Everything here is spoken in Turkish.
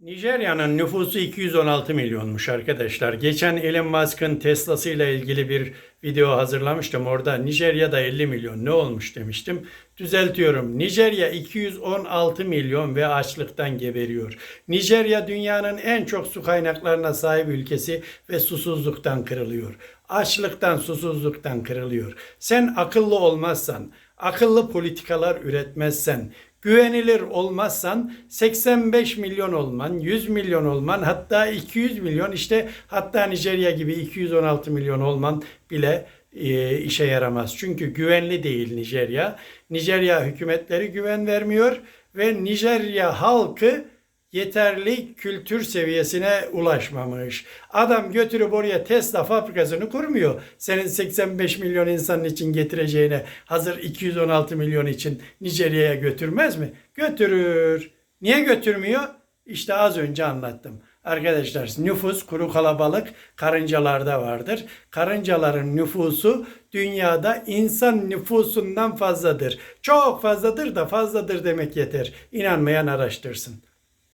Nijerya'nın nüfusu 216 milyonmuş arkadaşlar. Geçen Elon Musk'ın Tesla'sıyla ilgili bir video hazırlamıştım. Orada Nijerya'da 50 milyon ne olmuş demiştim. Düzeltiyorum. Nijerya 216 milyon ve açlıktan geberiyor. Nijerya dünyanın en çok su kaynaklarına sahip ülkesi ve susuzluktan kırılıyor. Açlıktan, susuzluktan kırılıyor. Sen akıllı olmazsan, akıllı politikalar üretmezsen, güvenilir olmazsan 85 milyon olman, 100 milyon olman hatta 200 milyon işte hatta Nijerya gibi 216 milyon olman bile e, işe yaramaz. Çünkü güvenli değil Nijerya. Nijerya hükümetleri güven vermiyor ve Nijerya halkı yeterli kültür seviyesine ulaşmamış. Adam götürüp oraya Tesla fabrikasını kurmuyor. Senin 85 milyon insanın için getireceğine hazır 216 milyon için Nijerya'ya götürmez mi? Götürür. Niye götürmüyor? İşte az önce anlattım. Arkadaşlar nüfus kuru kalabalık karıncalarda vardır. Karıncaların nüfusu dünyada insan nüfusundan fazladır. Çok fazladır da fazladır demek yeter. İnanmayan araştırsın.